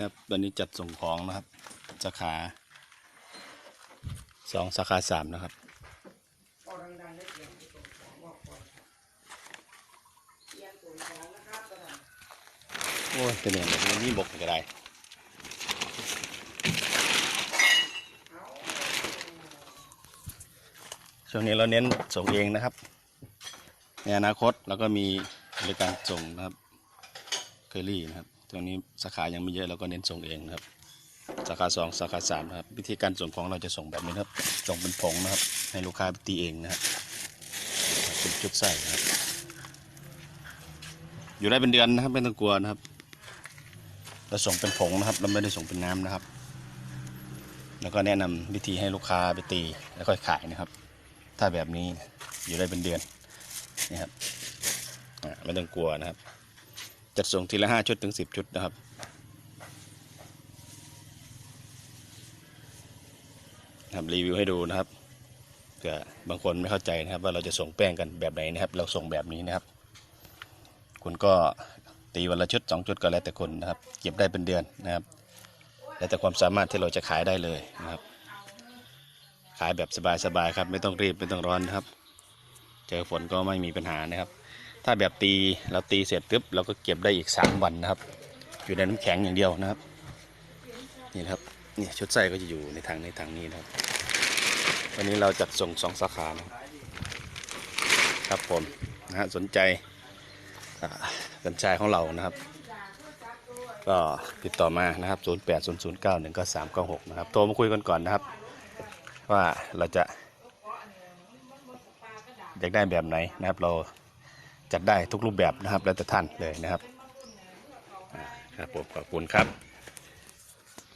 ครับตอนนี้จัดส่งของนะครับ สาขาสองสาขาสามนะครับเอาดังๆได้เสียกก่อนเดียงของนะครับกระดาษโอ้ยเป็นอย่างนี้นี่บกก็ได้ช่วงนี้เราเน้นส่งเองนะครับ ในอนาคตเราก็มีบริการส่งนะครับ เคอรี่นะครับ ตรงนี้สาขายังไม่เยอะเราก็เน้นส่งเองนะครับ สาขาสองสาขาสามครับ วิธีการส่งของเราจะส่งแบบนี้ครับ ส่งเป็นผงนะครับ ให้ลูกค้าไปตีเองนะครับเป็นชุดใส่นะครับอยู่ได้เป็นเดือนนะครับไม่ต้องกลัวนะครับเราส่งเป็นผงนะครับ เราไม่ได้ส่งเป็นน้ำนะครับ แล้วก็แนะนำวิธีให้ลูกค้าไปตีแล้วค่อยขายนะครับ ถ้าแบบนี้อยู่ได้เป็นเดือนนี่ครับไม่ต้องกลัวนะครับ จัดส่งทีละห้าชุดถึงสิบชุดนะครับครับรีวิวให้ดูนะครับเผื่อบางคนไม่เข้าใจนะครับ ว่าเราจะส่งแป้งกันแบบไหนนะครับ เราส่งแบบนี้นะครับ คุณก็ตีวันละชุดสองชุดก็แล้วแต่คนนะครับ เก็บได้เป็นเดือนนะครับ แล้วแต่ความสามารถที่เราจะขายได้เลยนะครับ ขายแบบสบายๆครับ ไม่ต้องรีบไม่ต้องร้อนนะครับ เจอฝนก็ไม่มีปัญหานะครับ ถ้าแบบตีเราตีเสร็จปุ๊บเราก็เก็บได้อีก 3 วันนะครับ อยู่ในน้ำแข็งอย่างเดียวนะครับ นี่ครับนี่ชุดใส่ก็จะอยู่ในทางในทางนี้นะครับ วันนี้เราจัดส่งสองสาขานะครับครับผมนะฮะสนใจกัญชายของเรานะครับ ก็ติดต่อมานะครับ 0 8 0 0 9 1 9 3 9 6 นะครับ โทรมาคุยกันก่อนนะครับ ว่าเราจะอยากได้แบบไหนนะครับเรา จัดได้ทุกรูปแบบนะครับแล้วแต่ท่านเลยนะครับครับผมขอบคุณครับ